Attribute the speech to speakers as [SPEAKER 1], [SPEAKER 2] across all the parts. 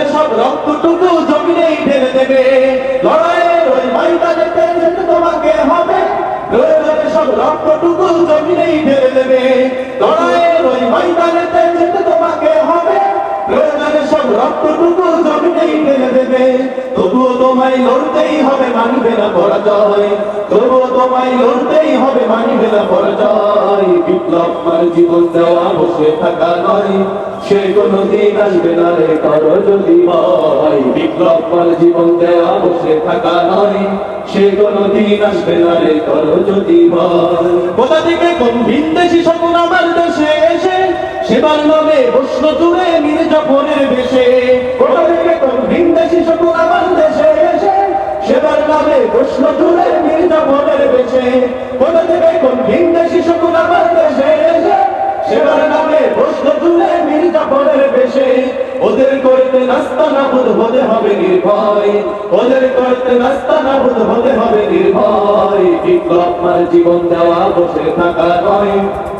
[SPEAKER 1] প্রয়োজনে সব রক্তটুকু জমিনেই ঢেলে দেবে। লড়াইয়ের ওই ময়দানেতে যেতে তোমাকে হবে। রয়ে সব রক্তটুকু জমিনেই ঢেলে দেবে। লড়াইয়ের ওই মাইটা যেতে তোমাকে হবে প্রয়োজনে সব রক্তটুকু জমিনেই ঢেলে দেবে। তবুও তোমায় লড়তেই হবে মানবে না পরাজয়। তবুও তোমায় লড়তেই হবে মানবে না পরাজয়। বিপ্লব মার জীবন দেওয়া বসে থাকা নয়। সে কোনো দিন আসবে না রে করো যদি বিপ্লব মার জীবন দেওয়া বসে থাকা নয়। সে কোনো দিন আসবে না রে করো যদি কোথা থেকে কোন স্বপ্ন আমার দেশে এসে? সেবার নামে বসল জুড়ে মিলে জপনের বেশে। জুড়ে মিলে জপনের বেশে। কোথা থেকে কোন আমার দেশে এসে? সেবার নামে জুড়ে মিল জপনের বেশে। ওদের করতে নাস্তা নাবুদ হতে হবে নির্ভয়। ওদের করতে নাস্তা নাবুদ হতে হবে নির্ভয়। বিপ্লব মার জীবন দেওয়া বসে থাকা নয়।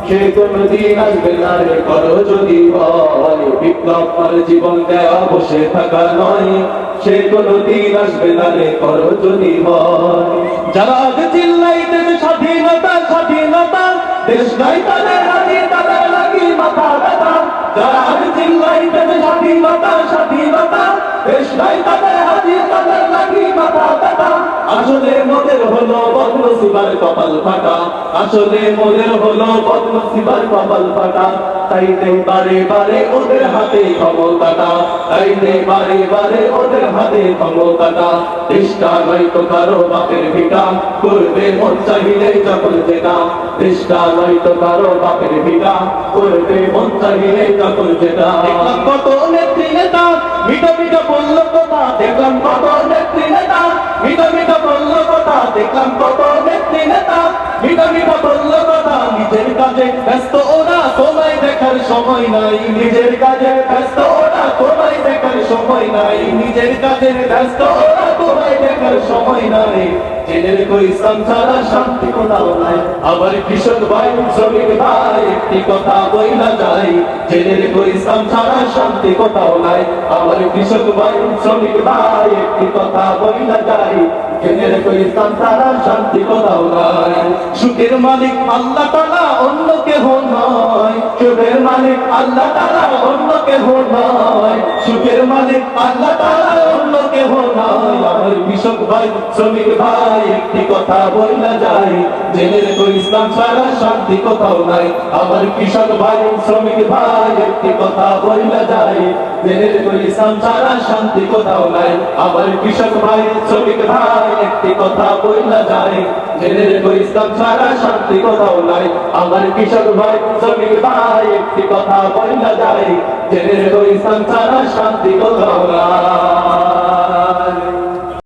[SPEAKER 1] সে কোন দিন আসবে না রে করো যদি ভয়। বিপ্লব মার জীবন দেওয়া বসে থাকা নয়। সে কোনো দিন আসবে না রে করো যদি যারা চিল্লাইতেছে স্বাধীনতা স্বাধীনতা, দেশ নাই তাদের হাতে তাদের লাগি মাথা ব্যথা। যারা আজ চিল্লাইতেছে স্বাধীনতা স্বাধীনতা, দেশ নাই তাদের হাতে তাদের লাগি মাথা ব্যথা। আসলে মোদের হলো বদনসিবার কপাল ফাটা আসলে মোদের হলো বদনসিবার কপাল ফাটা। তাই নেই বারে বারে ওদের হাতে ক্ষমতাটা, তাই নেই বারে বারে ওদের হাতে ক্ষমতাটা। চেষ্টা নয় তো কারও বাপের ভিটা, করবে মন চাহিলে যখন যেটা। চেষ্টা নয় তো কারও বাপের ভিটা, করবে মন চাহিলে যখন যেটা। কত নেত্রী নেতা মিটা মিটা বলল সময় নাই নিজের কাজে ব্যস্ত ওরা তোমায় দেখার সময় নাই, নিজের ব্যস্ত, তোমায় দেখার সময় নাই। ছাড়া শান্তি কোথাও নাই। আবার কৃষক ভাই, শ্রমিক ভাই, একটি কথা বইলা জেনের কই ছাড়া শান্তি কোথাও নাই। ইসলাম ছাড়া শান্তি কোথাও নাই। সুখের মালিক আল্লাহ তাআলা অন্য কেহ নয়। সুখের মালিক আল্লাহ তাআলা অন্য কেহ নয়। সুখের মালিক আমার কৃষক ভাই, শ্রমিক ভাই, একটি কথা বইলা যায় জেনের তো ইসলাম ছাড়া শান্তি কোথাও নাই। আমার কৃষক ভাই, শ্রমিক ভাই, একটি কথা বইলা যায় জেনের তো ইসলাম ছাড়া শান্তি কোথাও নাই। আমার কৃষক ভাই, শ্রমিক ভাই, একটি কথা বইলা যায় জেনের তো ইসলাম ছাড়া শান্তি কোথাও নাই। নাই